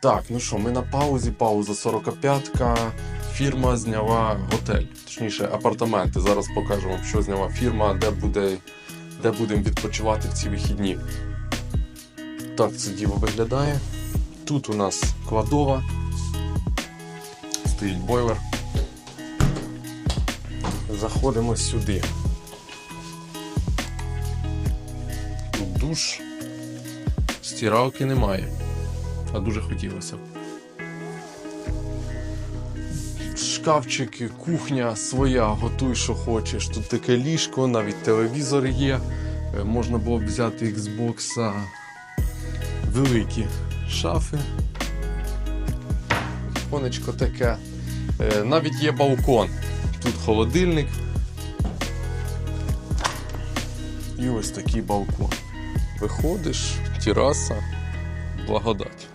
Так, ну що, ми на паузі, пауза 45-ка. Фірма зняла готель, точніше, апартаменти. Зараз покажу вам, що зняла фірма, де буде, де будемо відпочивати в ці вихідні. Так це діло виглядає. Тут у нас кладова, стоїть бойлер. Заходимо сюди. Тут душ, стиралки немає, а дуже хотілося. Шкафчики, кухня своя, готуй, що хочеш. Тут таке ліжко, навіть телевізор є. Е, Можна було б взяти Xbox. Великі шафи. Конечко таке. Е, Навіть є балкон. Тут холодильник. І ось такий балкон. Виходиш, тераса, благодать.